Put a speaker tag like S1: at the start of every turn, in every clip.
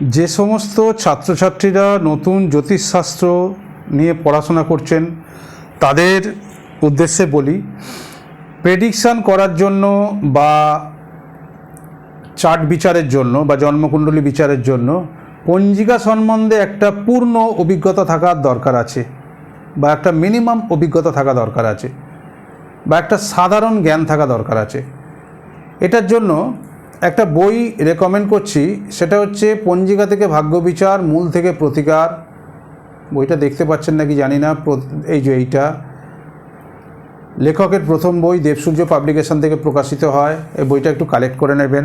S1: যে সমস্ত ছাত্রছাত্রীরা নতুন জ্যোতিষশাস্ত্র নিয়ে পড়াশোনা করছেন, তাদের উদ্দেশ্যে বলি প্রেডিকশান করার জন্য বা চার্ট বিচারের জন্য বা জন্মকুণ্ডলী বিচারের জন্য পঞ্জিকা সম্বন্ধে একটা পূর্ণ অভিজ্ঞতা থাকার দরকার আছে বা একটা মিনিমাম অভিজ্ঞতা থাকা দরকার আছে বা একটা সাধারণ জ্ঞান থাকা দরকার আছে। এটার জন্য একটা বই রেকমেন্ড করছি, সেটা হচ্ছে পঞ্জিকা থেকে ভাগ্য বিচার, মূল থেকে প্রতিকার। বইটা দেখতে পাচ্ছেন নাকি জানি না এই যে এইটা। লেখকের প্রথম বই দেবসূর্য পাবলিকেশন থেকে প্রকাশিত হয়। এই বইটা একটু কালেক্ট করে নেবেন।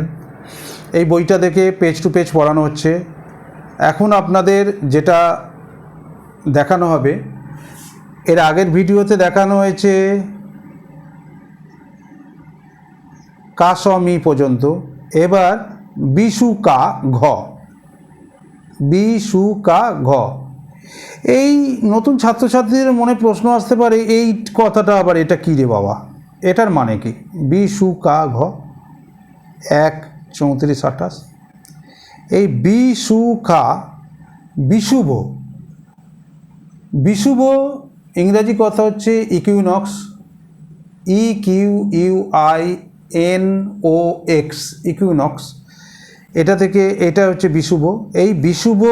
S1: এই বইটা দেখে পেজ টু পেজ পড়ানো হচ্ছে। এখন আপনাদের যেটা দেখানো হবে, এর আগের ভিডিওতে দেখানো হয়েছে কা স মি পর্যন্ত। এবার বিশু কা ঘ। বিশু কা ঘ। এই নতুন ছাত্রছাত্রীদের মনে প্রশ্ন আসতে পারে, এই কথাটা আবার এটা কী রে বাবা? এটার মানে কি? বিশু কা ঘ। এক, চৌত্রিশ, আঠাশ। এই বিশু কা বিশুভ বিষুভ ইংরাজি কথা হচ্ছে equinox E Q U I N O X equinox এটা থেকে এটা হচ্ছে বিষুভ এই বিষুভ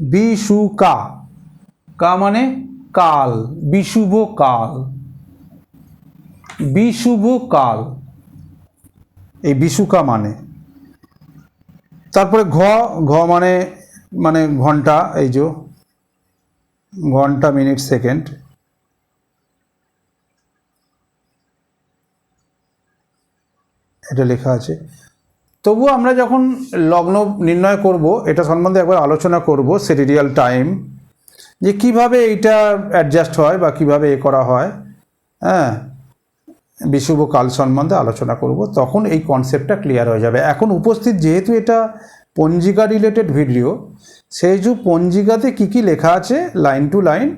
S1: বিষু কা কা মানে কাল। বিষুভ কাল। বিষুভ কাল। এই বিষুকা মানে। তারপরে ঘ ঘ মানে মানে ঘণ্টা, এই যে, ঘণ্টা, মিনিট, সেকেন্ড। এটা লেখা আছে। তবুও আমরা যখন লগ্ন নির্ণয় করব, এটা সম্বন্ধে একবার আলোচনা করব সেরিডিয়াল টাইম যে কীভাবে এইটা অ্যাডজাস্ট হয় বা কীভাবে এ করা হয় হ্যাঁ বিশুভ কাল সম্বন্ধে আলোচনা করব, তখন এই কনসেপ্টটা ক্লিয়ার হয়ে যাবে। এখন উপস্থিত যেহেতু এটা পঞ্জিকা রিলেটেড ভিডিও সেই যে পঞ্জিকাতে কী কী লেখা আছে লাইন টু লাইন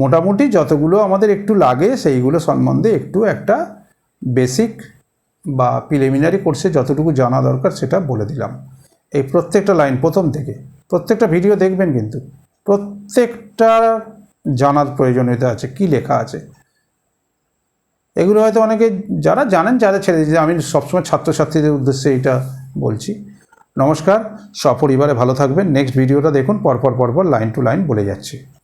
S1: মোটামুটি যতগুলো আমাদের একটু লাগে, সেইগুলো সম্বন্ধে একটু একটা বেসিক বা প্রিলিমিনারি কোর্সে যতটুকু জানা দরকার সেটা বলে দিলাম। এই প্রত্যেকটা লাইন প্রথম থেকে, প্রত্যেকটা ভিডিও দেখবেন কিন্তু, প্রত্যেকটা জানার প্রয়োজনীয়তা আছে, কি লেখা আছে। এগুলো হয়তো অনেকে যারা জানেন যারা ছেড়ে দিয়েছে, আমি সবসময় ছাত্রছাত্রীদের উদ্দেশ্যে এটা বলছি। নমস্কার, সপরিবারে ভালো থাকবেন। নেক্সট ভিডিওটা দেখুন, পরপর পরপর লাইন টু লাইন বলে যাচ্ছি।